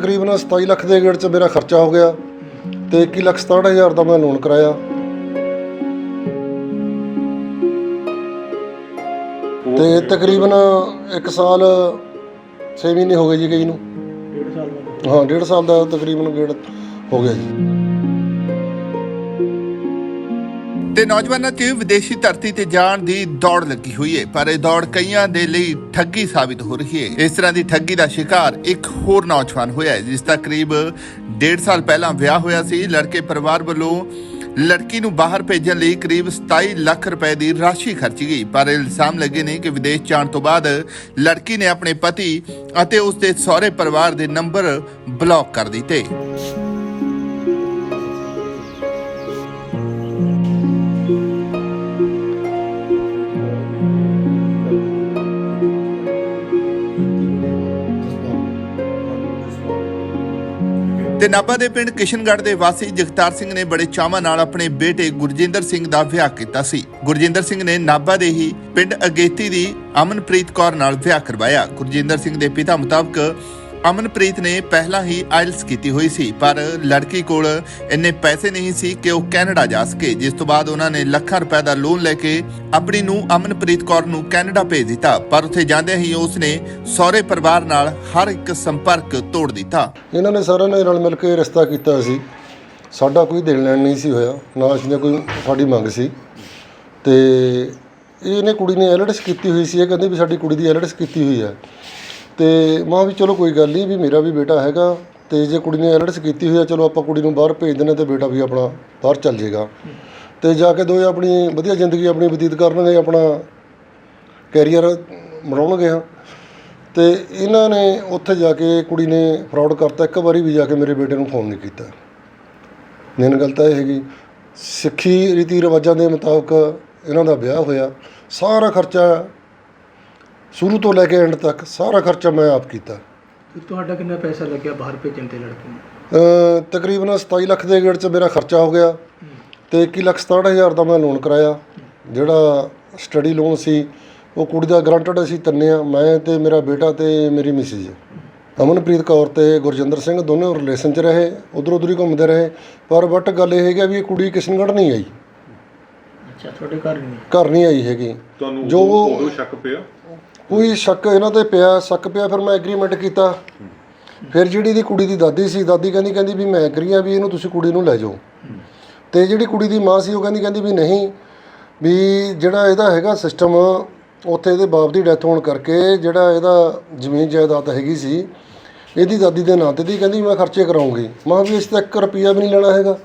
ਤਕਰੀਬਨ 27 ਲੱਖ ਦੇ ਗੇੜ 'ਚ ਮੇਰਾ ਖਰਚਾ ਹੋ ਗਿਆ ਤੇ 21 ਲੱਖ 67000 ਦਾ ਮੈਂ ਲੋਨ ਕਰਾਇਆ। ਤੇ ਤਕਰੀਬਨ 1 ਸਾਲ 6 ਮਹੀਨੇ ਹੋ ਗਏ ਜੀ ਗਈ ਨੂੰ। ਡੇਢ ਸਾਲ ਬਾਅਦ ਹਾਂ ਡੇਢ ਸਾਲ ਦਾ ਤਕਰੀਬਨ ਗੇੜ ਹੋ ਗਿਆ ਜੀ। ਤੇ ਨੌਜਵਾਨਾਂ 'ਚ ਵਿਦੇਸ਼ੀ ਧਰਤੀ ਤੇ ਜਾਣ ਦੀ ਦੌੜ ਲੱਗੀ ਹੋਈ ਹੈ ਪਰ ਇਹ ਦੌੜ ਕਈਆਂ ਦੇ ਲਈ ਠੱਗੀ ਸਾਬਿਤ ਹੋ ਰਹੀ ਹੈ ਇਸ ਤਰ੍ਹਾਂ ਦੀ ਠੱਗੀ ਦਾ ਸ਼ਿਕਾਰ ਇੱਕ ਹੋਰ ਨੌਜਵਾਨ ਹੋਇਆ ਹੈ ਜਿਸ ਦਾ ਕਰੀਬ 1.5 ਸਾਲ ਪਹਿਲਾਂ ਵਿਆਹ ਹੋਇਆ ਸੀ। ਲੜਕੇ ਪਰਿਵਾਰ ਵੱਲੋਂ ਲੜਕੀ ਨੂੰ ਬਾਹਰ ਭੇਜਣ ਲਈ ਕਰੀਬ 27 ਲੱਖ ਰੁਪਏ ਦੀ ਰਾਸ਼ੀ ਖਰਚੀ ਗਈ, ਪਰ ਇਲਜ਼ਾਮ ਲੱਗੇ ਨੇ ਕਿ ਵਿਦੇਸ਼ ਜਾਣ ਤੋਂ ਬਾਅਦ ਲੜਕੀ ਨੇ ਆਪਣੇ ਪਤੀ ਅਤੇ ਉਸ ਦੇ ਸਹੁਰੇ ਪਰਿਵਾਰ ਦੇ ਨੰਬਰ ਬਲੌਕ ਕਰ ਦਿੱਤੇ। ਤੇ ਨਾਭਾ ਦੇ ਪਿੰਡ ਕਿਸ਼ਨਗੜ੍ਹ ਦੇ ਵਾਸੀ ਜਗਤਾਰ ਸਿੰਘ ਨੇ ਬੜੇ ਚਾਵਾਂ ਨਾਲ ਆਪਣੇ ਬੇਟੇ ਗੁਰਜਿੰਦਰ ਸਿੰਘ ਦਾ ਵਿਆਹ ਕੀਤਾ ਸੀ। ਗੁਰਜਿੰਦਰ ਸਿੰਘ ਨੇ ਨਾਭਾ ਦੇ ਹੀ ਪਿੰਡ ਅਗੇਤੀ ਦੀ ਅਮਨਪ੍ਰੀਤ ਕੌਰ ਨਾਲ ਵਿਆਹ ਕਰਵਾਇਆ। ਗੁਰਜਿੰਦਰ ਸਿੰਘ ਦੇ ਪਿਤਾ ਮੁਤਾਬਕ ਅਮਨਪ੍ਰੀਤ ਨੇ ਪਹਿਲਾਂ ਹੀ ਆਇਲਸ ਕੀਤੀ ਹੋਈ ਸੀ, ਪਰ ਲੜਕੀ ਕੋਲ ਇੰਨੇ ਪੈਸੇ ਨਹੀਂ ਸੀ ਕਿ ਉਹ ਕੈਨੇਡਾ ਜਾ ਸਕੇ। ਜਿਸ ਤੋਂ ਬਾਅਦ ਉਹਨਾਂ ਨੇ ਲੱਖਾਂ ਰੁਪਏ ਦਾ ਲੋਨ ਲੈ ਕੇ ਆਪਣੀ ਨੂੰ ਅਮਨਪ੍ਰੀਤ ਕੌਰ ਨੂੰ ਕੈਨੇਡਾ ਭੇਜ ਦਿੱਤਾ, ਪਰ ਉੱਥੇ ਜਾਂਦਿਆਂ ਹੀ ਉਸ ਨੇ ਸਹੁਰੇ ਪਰਿਵਾਰ ਨਾਲ ਹਰ ਇੱਕ ਸੰਪਰਕ ਤੋੜ ਦਿੱਤਾ। ਇਹਨਾਂ ਨੇ ਸਾਰਿਆਂ ਨੇ ਰਲ ਮਿਲ ਕੇ ਰਿਸ਼ਤਾ ਕੀਤਾ ਸੀ। ਸਾਡਾ ਕੋਈ ਦੇਣ ਲੈਣ ਨਹੀਂ ਸੀ ਹੋਇਆ, ਨਾ ਅਸੀਂ ਨੇ ਕੋਈ ਸਾਡੀ ਮੰਗ ਸੀ। ਤੇ ਇਹਨੇ ਕੁੜੀ ਨੇ ਐਲਡਸ ਕੀਤੀ ਹੋਈ ਸੀ, ਇਹ ਕਹਿੰਦੇ ਵੀ ਸਾਡੀ ਕੁੜੀ ਦੀ ਐਲਡਸ ਕੀਤੀ ਹੋਈ ਹੈ। ਤੇ ਮਾਂ ਵੀ ਚਲੋ ਕੋਈ ਗੱਲ ਨਹੀਂ ਵੀ ਮੇਰਾ ਵੀ ਬੇਟਾ ਹੈਗਾ ਤੇ ਜੇ ਕੁੜੀ ਨੇ ਐਲਡਸ ਕੀਤੀ ਹੋਈ ਆ, ਚਲੋ ਆਪਾਂ ਕੁੜੀ ਨੂੰ ਬਾਹਰ ਭੇਜ ਦਿੰਦੇ ਤੇ ਬੇਟਾ ਵੀ ਆਪਣਾ ਬਾਹਰ ਚੱਲ ਜਾਏਗਾ ਤੇ ਜਾ ਕੇ ਦੋਵੇਂ ਆਪਣੀ ਵਧੀਆ ਜ਼ਿੰਦਗੀ ਆਪਣੀ ਬਤੀਤ ਕਰਨਗੇ ਆਪਣਾ ਕੈਰੀਅਰ ਬਣਾਉਣਗੇ ਹਾਂ ਤੇ ਇਹਨਾਂ ਨੇ ਉੱਥੇ ਜਾ ਕੇ ਕੁੜੀ ਨੇ ਫਰਾਡ ਕਰਤਾ, ਇੱਕ ਵਾਰੀ ਵੀ ਜਾ ਕੇ ਮੇਰੇ ਬੇਟੇ ਨੂੰ ਫੋਨ ਨਹੀਂ ਕੀਤਾ। ਮੇਨ ਗੱਲ ਤਾਂ ਇਹ ਹੈਗੀ, ਸਿੱਖੀ ਰੀਤੀ ਰਿਵਾਜਾਂ ਦੇ ਮੁਤਾਬਕ ਇਹਨਾਂ ਦਾ ਵਿਆਹ ਹੋਇਆ, ਸਾਰਾ ਖਰਚਾ ਸ਼ੁਰੂ ਤੋਂ ਲੈ ਕੇ ਐਂਡ ਤੱਕ ਸਾਰਾ ਖਰਚਾ ਮੈਂ ਆਪ ਕੀਤਾ। ਤੇ ਤੁਹਾਡਾ ਕਿੰਨਾ ਪੈਸਾ ਲੱਗਿਆ ਬਾਹਰ ਭੇਜਣ ਤੇ ਲੜਕੀ ਨੂੰ? ਅ, ਤਕਰੀਬਨ 27 ਲੱਖ ਦੇ ਗੇੜ 'ਚ ਮੇਰਾ ਖਰਚਾ ਹੋ ਗਿਆ ਤੇ 21 ਲੱਖ 67000 ਦਾ ਮੈਂ ਲੋਨ ਕਰਾਇਆ। ਜਿਹੜਾ ਸਟੱਡੀ ਲੋਨ ਸੀ ਉਹ ਕੁੜੀ ਦਾ ਗਰੰਟਡ ਅਸੀਂ ਤਿੰਨੇ ਆ ਮੈਂ ਤੇ ਮੇਰਾ ਬੇਟਾ ਤੇ ਮੇਰੀ ਮਿਸਿਸ ਅਮਨਪ੍ਰੀਤ ਕੌਰ ਤੇ ਗੁਰਜਿੰਦਰ ਸਿੰਘ ਦੋਨੋਂ ਰਿਲੇਸ਼ਨ 'ਚ ਰਹੇ ਉਧਰ ਉਧਰ ਹੀ ਘੁੰਮਦੇ ਰਹੇ। ਪਰ ਬਟ ਗੱਲ ਇਹ ਹੈਗੀ ਵੀ ਇਹ ਕੁੜੀ ਕਿਸ਼ਨਗੜ੍ਹ ਨਹੀਂ ਆਈ। ਅੱਛਾ ਤੁਹਾਡੇ ਘਰ ਨਹੀਂ? ਘਰ ਨਹੀਂ ਆਈ ਹੈਗੀ। ਤੁਹਾਨੂੰ ਜੋ- ਉਦੋਂ ਉਦੋਂ ਸ਼ੱਕ ਪਿਆ? ਕੋਈ ਸ਼ੱਕ ਇਹਨਾਂ ਤੇ ਪਿਆ ਸ਼ੱਕ ਪਿਆ ਫਿਰ ਮੈਂ ਐਗਰੀਮੈਂਟ ਕੀਤਾ। ਫਿਰ ਜਿਹੜੀ ਦੀ ਕੁੜੀ ਦੀ ਦਾਦੀ ਸੀ ਦਾਦੀ ਕਹਿੰਦੀ ਕਹਿੰਦੀ ਵੀ ਮੈਂ ਐਗਰੀ ਆ ਵੀ ਇਹਨੂੰ ਤੁਸੀਂ ਕੁੜੀ ਨੂੰ ਲੈ ਜਾਓ। ਤੇ ਜਿਹੜੀ ਕੁੜੀ ਦੀ ਮਾਂ ਸੀ ਉਹ ਕਹਿੰਦੀ ਕਹਿੰਦੀ ਵੀ ਨਹੀਂ ਵੀ ਜਿਹੜਾ ਇਹਦਾ ਹੈਗਾ ਸਿਸਟਮ ਉੱਥੇ ਇਹਦੇ ਬਾਪ ਦੀ ਡੈਥ ਹੋਣ ਕਰਕੇ ਜਿਹੜਾ ਇਹਦਾ ਜ਼ਮੀਨ ਜਾਇਦਾਦ ਹੈਗੀ ਸੀ ਇਹਦੀ ਦਾਦੀ ਦੇ ਨਾਂ ਤੇ ਦੀ ਕਹਿੰਦੀ ਮੈਂ ਖਰਚੇ ਕਰਾਉਂਗੀ। ਮਾਂ ਵੀ ਇਸ ਤੇ 1 ਰੁਪਿਆ ਵੀ ਨਹੀਂ ਲੈਣਾ ਹੈਗਾ।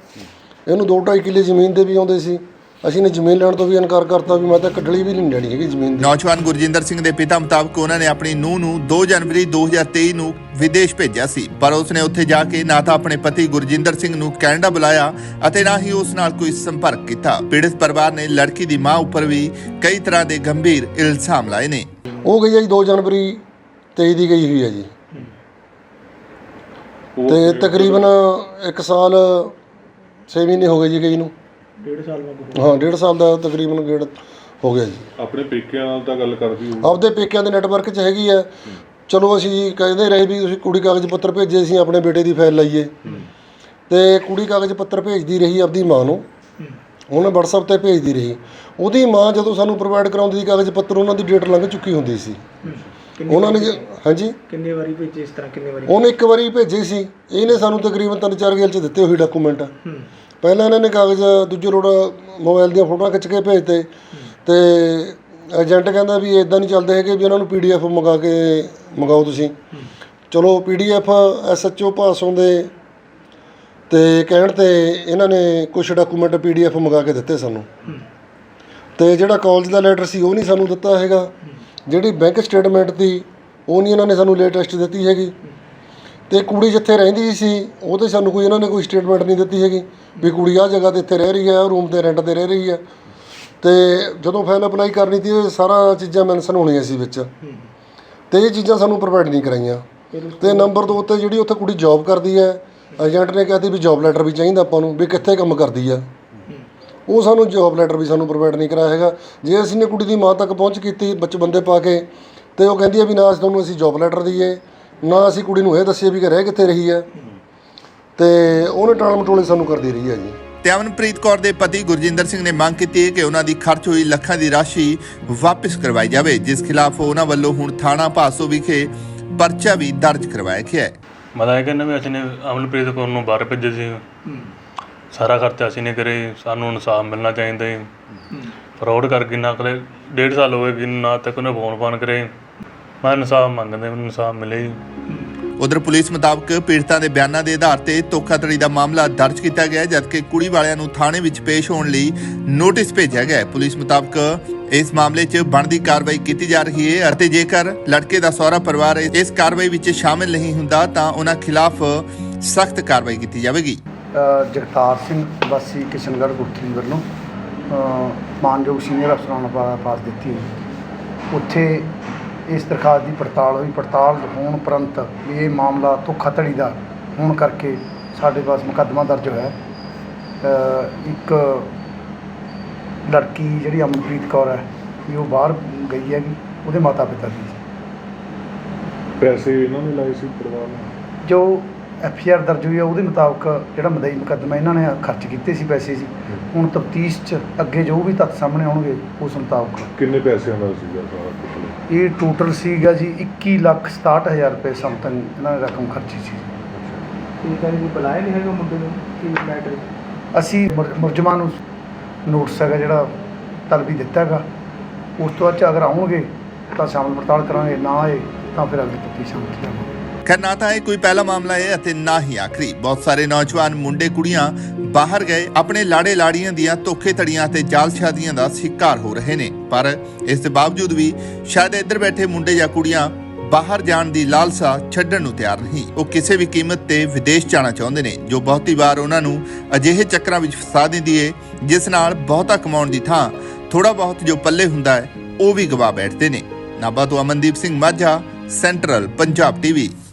ਇਹਨੂੰ 2.5 ਕਿੱਲੇ ਜ਼ਮੀਨ ਦੇ ਵੀ ਆਉਂਦੇ ਸੀ। ਅਸੀਂ ਨੇ ਜ਼ਮੀਨ ਲੈਣ ਤੋਂ ਵੀ ਇਨਕਾਰ ਕਰਤਾ ਵੀ ਮੈਂ ਤਾਂ ਕੱਢਲੀ ਵੀ ਨਹੀਂ ਲੈਣੀ ਹੈਗੀ ਜ਼ਮੀਨ ਦੀ। ਨੌਜਵਾਨ ਗੁਰਜਿੰਦਰ ਸਿੰਘ ਦੇ ਪਿਤਾ ਮੁਤਾਬਕ ਉਹਨਾਂ ਨੇ ਆਪਣੀ ਨੂੰਹ ਨੂੰ 2 ਜਨਵਰੀ 2023 ਨੂੰ ਵਿਦੇਸ਼ ਭੇਜਿਆ ਸੀ। ਪਰ ਉਸਨੇ ਉੱਥੇ ਜਾ ਕੇ ਨਾ ਤਾਂ ਆਪਣੇ ਪਤੀ ਗੁਰਜਿੰਦਰ ਸਿੰਘ ਨੂੰ ਕੈਨੇਡਾ ਬੁਲਾਇਆ ਅਤੇ ਨਾ ਹੀ ਉਸ ਨਾਲ ਕੋਈ ਸੰਪਰਕ ਕੀਤਾ। ਪੀੜਤ ਪਰਿਵਾਰ ਨੇ ਲੜਕੀ ਦੀ ਮਾਂ ਉੱਪਰ ਵੀ ਕਈ ਤਰ੍ਹਾਂ ਦੇ ਗੰਭੀਰ ਇਲਜ਼ਾਮ ਲਾਏ ਨੇ। ਉਹ ਗਈ ਹੈ ਜੀ 2 ਜਨਵਰੀ 23 ਦੀ ਗਈ ਹੋਈ ਹੈ ਜੀ। ਤੇ ਤਕਰੀਬਨ 1 ਸਾਲ 6 ਮਹੀਨੇ ਹੋ ਗਏ ਜੀ ਗਈ ਨੂੰ। ਡੇਢ ਸਾਲ ਹਾਂ 1.5 ਸਾਲ ਦਾ ਤਕਰੀਬਨ ਗੇੜ ਹੋ ਗਿਆ ਜੀ। ਆਪਣੇ ਪੇਕਿਆਂ ਨਾਲ ਤਾਂ ਗੱਲ ਕਰਦੀ ਹੋਊ। ਆਪਦੇ ਪੇਕਿਆਂ ਦੇ ਨੈਟਵਰਕ 'ਚ ਹੈਗੀ ਆ। ਚਲੋ ਅਸੀਂ ਕਹਿੰਦੇ ਰਹੇ ਵੀ ਤੁਸੀਂ ਕੁੜੀ ਕਾਗਜ਼ ਪੱਤਰ ਭੇਜੇ ਅਸੀਂ ਆਪਣੇ ਬੇਟੇ ਦੀ ਫਾਈਲ ਲਾਈਏ। ਤੇ ਕੁੜੀ ਕਾਗਜ਼ ਪੱਤਰ ਭੇਜਦੀ ਰਹੀ ਆਪਦੀ ਮਾਂ ਨੂੰ। ਉਹਨੇ WhatsApp ਤੇ ਭੇਜਦੀ ਰਹੀ। ਉਹਦੀ ਮਾਂ ਜਦੋਂ ਸਾਨੂੰ ਪ੍ਰੋਵਾਈਡ ਕਰਾਉਂਦੀ ਸੀ ਕਾਗਜ਼ ਪੱਤਰ ਉਹਨਾਂ ਦੀ ਡੇਟ ਲੰਘ ਚੁੱਕੀ ਹੁੰਦੀ ਸੀ। ਉਹਨਾਂ ਨੇ ਜੇ- ਹਾਂਜੀ? ਕਿੰਨੇ ਵਾਰੀ ਭੇਜੇ ਇਸ ਤਰ੍ਹਾਂ ਕਿੰਨੇ ਵਾਰੀ? ਉਹਨੇ ਇੱਕ ਵਾਰੀ ਭੇਜੇ ਸੀ। ਇਹਨੇ ਸਾਨੂੰ ਤਕਰੀਬਨ ਤਿੰਨ ਚਾਰ ਗੇਲ ਚ ਦਿੱਤੇ ਹੋਏ ਡਾਕੂਮੈਂਟ ਹੂੰ। ਪਹਿਲਾਂ ਇਹਨਾਂ ਨੇ ਕਾਗਜ਼, ਦੂਜੇ ਲੋੜ ਮੋਬਾਈਲ ਦੀਆਂ ਫੋਟੋਆਂ ਖਿੱਚ ਕੇ ਭੇਜਤੇ। ਤੇ ਏਜੰਟ ਕਹਿੰਦਾ ਵੀ ਇਦਾਂ ਨਹੀਂ ਚੱਲਦੇ ਹੈਗੇ ਵੀ ਇਹਨਾਂ ਨੂੰ ਪੀਡੀਐਫ ਮੰਗਾ ਕੇ ਮੰਗਾਓ ਤੁਸੀਂ। ਚਲੋ ਪੀਡੀਐਫ ਐਸਐਚਓ ਪਾਸੋਂ ਦੇ ਤੇ ਕਹਿਣ ਤੇ ਇਹਨਾਂ ਨੇ ਕੁਝ ਡਾਕੂਮੈਂਟ ਪੀਡੀਐਫ ਮੰਗਾ ਕੇ ਦਿੱਤੇ ਸਾਨੂੰ। ਤੇ ਜਿਹੜਾ ਕਾਲਜ ਦਾ ਲੈਟਰ ਸੀ ਉਹ ਨਹੀਂ ਸਾਨੂੰ ਦਿੱਤਾ ਹੈਗਾ। ਜਿਹੜੀ ਬੈਂਕ ਸਟੇਟਮੈਂਟ ਦੀ ਉਹ ਨਹੀਂ ਇਹਨਾਂ ਨੇ ਸਾਨੂੰ ਲੇਟੈਸਟ ਦਿੱਤੀ ਹੈਗੀ। ਤੇ ਕੁੜੀ ਜਿੱਥੇ ਰਹਿੰਦੀ ਸੀ, ਉਹ ਤੇ ਸਾਨੂੰ ਕੋਈ ਇਹਨਾਂ ਨੇ ਕੋਈ ਸਟੇਟਮੈਂਟ ਨਹੀਂ ਦਿੱਤੀ ਹੈਗੀ ਵੀ ਕੁੜੀ ਆ ਜਗ੍ਹਾ ਤੇ ਇੱਥੇ ਰਹਿ ਰਹੀ ਹੈ ਰੂਮ ਤੇ ਰੈਂਟ ਤੇ ਰਹਿ ਰਹੀ ਹੈ। ਤੇ ਜਦੋਂ ਫਾਈਲ ਅਪਲਾਈ ਕਰਨੀ ਸੀ, ਇਹ ਸਾਰਾ ਚੀਜ਼ਾਂ ਮੈਂਸ਼ਨ ਹੋਣੀਆਂ ਸੀ ਵਿੱਚ। ਤੇ ਇਹ ਚੀਜ਼ਾਂ ਸਾਨੂੰ ਪ੍ਰੋਵਾਈਡ ਨਹੀਂ ਕਰਾਈਆਂ। ਫਿਰ ਤੇ ਨੰਬਰ 2 ਉੱਤੇ ਜਿਹੜੀ ਉੱਥੇ ਕੁੜੀ ਜੌਬ ਕਰਦੀ ਹੈ ਏਜੰਟ ਨੇ ਕਹਿਤੀ ਵੀ ਜੌਬ ਲੈਟਰ ਵੀ ਚਾਹੀਦਾ ਆਪਾਂ ਨੂੰ, ਵੀ ਕਿੱਥੇ ਕੰਮ ਕਰਦੀ ਆ ਉਹ ਸਾਨੂੰ ਜੌਬ ਲੈਟਰ ਵੀ ਸਾਨੂੰ ਪ੍ਰੋਵਾਈਡ ਨਹੀਂ ਕਰਾਇਆ ਹੈਗਾ। ਜੇ ਅਸੀਂ ਨੇ ਕੁੜੀ ਦੀ ਮਾਂ ਤੱਕ ਪਹੁੰਚ ਕੀਤੀ, ਬੱਚ ਬੰਦੇ ਪਾ ਕੇ, ਤੇ ਉਹ ਕਹਿੰਦੀ ਹੈ ਵੀ ਨਾ ਤੁਹਾਨੂੰ ਅਸੀਂ ਜੌਬ ਲੈਟਰ ਦਈਏ। ਨਾ ਅਸੀਂ ਕੁੜੀ ਨੂੰ ਇਹ ਦੱਸਿਆ ਵੀ ਕਿ ਰਹਿ ਕਿੱਥੇ ਰਹੀ ਹੈ। ਤੇ ਉਹਨੇ ਟਾਲ ਮਟੋਲੇ ਸਾਨੂੰ ਕਰਦੀ ਰਹੀ ਹੈ ਜੀ। ਤੇ ਅਮਨਪ੍ਰੀਤ ਕੌਰ ਦੇ ਪਤੀ ਗੁਰਜਿੰਦਰ ਸਿੰਘ ਨੇ ਮੰਗ ਕੀਤੀ ਹੈ ਕਿ ਉਹਨਾਂ ਦੀ ਖਰਚ ਹੋਈ ਲੱਖਾਂ ਦੀ ਰਾਸ਼ੀ ਵਾਪਸ ਕਰਵਾਈ ਜਾਵੇ ਜਿਸ ਖਿਲਾਫ ਉਹਨਾਂ ਵੱਲੋਂ ਹੁਣ ਥਾਣਾ ਭਾਸੋ ਵਿਖੇ ਪਰਚਾ ਵੀ ਦਰਜ ਕਰਵਾਇਆ ਗਿਆ ਹੈ। ਮੈਂ ਤਾਂ ਇਹ ਕਹਿੰਦਾ ਵੀ ਅਸੀਂ ਨੇ ਅਮਨਪ੍ਰੀਤ ਕੌਰ ਨੂੰ ਬਾਹਰ ਭੇਜਿਆ ਸੀ। ਸਾਰਾ ਖਰਚਾ ਅਸੀਂ ਨੇ ਕਰੇ ਸਾਨੂੰ ਇਨਸਾਫ ਮਿਲਣਾ ਚਾਹੀਦਾ ਹੈ। ਫਰਾਡ ਕਰਕੇ ਨਾ ਕਰੇ ਡੇਢ ਸਾਲ ਹੋ ਗਏ ਕਿ ਨਾ ਤੱਕ ਉਹਨੇ ਫੋਨ ਫਾਨ ਕਰੇ। ਮੈਂ ਇਨਸਾਫ ਮੰਗਦਾ ਮੈਨੂੰ ਇਨਸਾਫ ਮਿਲੇ ਜੀ ਉਧਰ ਪੁਲਿਸ ਮੁਤਾਬਕ ਪੀੜਤਾਂ ਦੇ ਬਿਆਨਾਂ ਦੇ ਆਧਾਰ ਤੇ ਧੋਖਾਧੜੀ ਦਾ ਮਾਮਲਾ ਦਰਜ ਕੀਤਾ ਗਿਆ ਹੈ, ਜਦਕਿ ਕੁੜੀ ਵਾਲਿਆਂ ਨੂੰ ਥਾਣੇ ਵਿੱਚ ਪੇਸ਼ ਹੋਣ ਲਈ ਨੋਟਿਸ ਭੇਜਿਆ ਗਿਆ ਹੈ। ਪੁਲਿਸ ਮੁਤਾਬਕ ਇਸ ਮਾਮਲੇ 'ਚ ਬਣਦੀ ਕਾਰਵਾਈ ਕੀਤੀ ਜਾ ਰਹੀ ਹੈ ਅਤੇ ਜੇਕਰ ਲੜਕੇ ਦਾ ਸਹੁਰਾ ਪਰਿਵਾਰ ਇਸ ਕਾਰਵਾਈ ਵਿੱਚ ਸ਼ਾਮਿਲ ਨਹੀਂ ਹੁੰਦਾ ਤਾਂ ਉਹਨਾਂ ਖਿਲਾਫ ਸਖਤ ਕਾਰਵਾਈ ਕੀਤੀ ਜਾਵੇਗੀ। ਅ, ਜਗਤਾਰ ਸਿੰਘ ਵਾਸੀ ਕਿਸ਼ਨਗੜ੍ਹ ਗੁਰਥੀ ਵੱਲੋਂ ਅ, ਮਾਨਯੋਗ ਸੀਨੀਅਰ ਅਫਸਰਾਂ ਨੂੰ ਪਾ- ਪਾਸ ਦਿੱਤੀ। ਉੱਥੇ ਇਸ ਦਰਖਾਸਤ ਦੀ ਪੜਤਾਲ ਹੋਈ। ਪੜਤਾਲ ਹੋਣ ਉਪਰੰਤ ਵੀ ਇਹ ਮਾਮਲਾ ਧੋਖਾਧੜੀ ਦਾ ਹੋਣ ਕਰਕੇ ਸਾਡੇ ਪਾਸ ਮੁਕੱਦਮਾ ਦਰਜ ਹੋਇਆ। ਹੈ। ਇੱਕ ਲੜਕੀ ਜਿਹੜੀ ਅਮਨਪ੍ਰੀਤ ਕੌਰ ਹੈ ਵੀ ਉਹ ਬਾਹਰ ਗਈ ਹੈਗੀ ਉਹਦੇ ਮਾਤਾ ਪਿਤਾ ਦੀ। ਪੈਸੇ ਇਹਨਾਂ ਨੇ ਲਾਏ ਸੀ ਪਰਿਵਾਰ ਨੇ? ਜੋ ਐਫ ਆਰ ਦਰਜ ਹੋਈ ਹੈ ਉਹਦੇ ਮੁਤਾਬਕ ਜਿਹੜਾ ਮਦਈ ਮੁਕੱਦਮਾ ਇਹਨਾਂ ਨੇ ਖਰਚ ਕੀਤੇ ਸੀ ਪੈਸੇ ਸੀ ਹੁਣ ਤਫਤੀਸ਼ 'ਚ ਅੱਗੇ ਜੋ ਵੀ ਤੱਥ ਸਾਹਮਣੇ ਆਉਣਗੇ ਉਸ ਮੁਤਾਬਕ। ਕਿੰਨੇ ਪੈਸਿਆਂ ਦਾ ਸੀਗਾ ਸਾਰਾ ਕੁਝ ਇਹ ਟੋਟਲ ਸੀਗਾ ਜੀ 21 ਲੱਖ 67000 ਰੁਪਏ ਸਮਥਿੰਗ ਇਹਨਾਂ ਨੇ ਰਕਮ ਖਰਚੀ ਸੀ ਠੀਕ ਹੈ ਜੀ ਬੁਲਾਇਆ ਨਹੀਂ ਹੈਗਾ ਮੁੰਡੇ ਨੂੰ ਕੀ ਮੈਟਰ ਅਸੀਂ ਮੁਰ- ਮੁਲਜ਼ਮਾਂ ਨੂੰ ਨੋਟਿਸ ਹੈਗਾ ਜਿਹੜਾ ਤਲਬੀ ਦਿੱਤਾ ਹੈਗਾ। ਉਸ ਤੋਂ ਬਾਅਦ 'ਚ ਅਗਰ ਆਉਣਗੇ ਤਾਂ ਸ਼ਾਮਲ ਪੜਤਾਲ ਕਰਾਂਗੇ ਨਾ ਆਏ ਤਾਂ ਫਿਰ ਅਗਲੀ ਤਫਤੀਸ਼ ਸ਼ਾਮਲ ਜਾਵਾਂਗੇ ਖੈਰ, ਨਾ ਤਾਂ ਇਹ ਕੋਈ ਪਹਿਲਾ ਮਾਮਲਾ ਹੈ ਅਤੇ ਨਾ ਹੀ ਆਖਰੀ। ਬਹੁਤ ਸਾਰੇ ਨੌਜਵਾਨ, ਮੁੰਡੇ, ਕੁੜੀਆਂ ਬਾਹਰ ਗਏ, ਆਪਣੇ ਲਾੜੇ ਲਾੜੀਆਂ ਦੀਆਂ ਧੋਖੇ ਧੜੀਆਂ ਤੇ ਜਾਲਸ਼ਾਦੀਆਂ ਦਾ ਸ਼ਿਕਾਰ ਹੋ ਰਹੇ ਨੇ। ਪਰ ਇਸ ਦੇ ਬਾਵਜੂਦ ਵੀ ਸ਼ਾਇਦ ਇੱਧਰ ਬੈਠੇ ਮੁੰਡੇ ਜਾਂ ਕੁੜੀਆਂ ਬਾਹਰ ਜਾਣ ਦੀ ਲਾਲਸਾ ਛੱਡਣ ਨੂੰ ਤਿਆਰ ਨਹੀਂ। ਉਹ ਕਿਸੇ ਵੀ ਕੀਮਤ ਤੇ ਵਿਦੇਸ਼ ਜਾਣਾ ਚਾਹੁੰਦੇ ਨੇ, ਜੋ ਬਹੁਤੀ ਵਾਰ ਉਹਨਾਂ ਨੂੰ ਅਜਿਹੇ ਚੱਕਰਾਂ ਵਿੱਚ ਫਸਾ ਦਿੰਦੀ ਏ, ਜਿਸ ਨਾਲ ਬਹੁਤਾ ਕਮਾਉਣ ਦੀ ਥਾਂ ਥੋੜਾ ਬਹੁਤ ਜੋ ਪੱਲੇ ਹੁੰਦਾ ਹੈ, ਉਹ ਵੀ ਗਵਾ ਬੈਠਦੇ ਨੇ। ਨਾਭਾ ਤੋਂ ਅਮਨਦੀਪ ਸਿੰਘ ਮਾਝਾ, ਸੈਂਟਰਲ ਪੰਜਾਬ ਟੀਵੀ।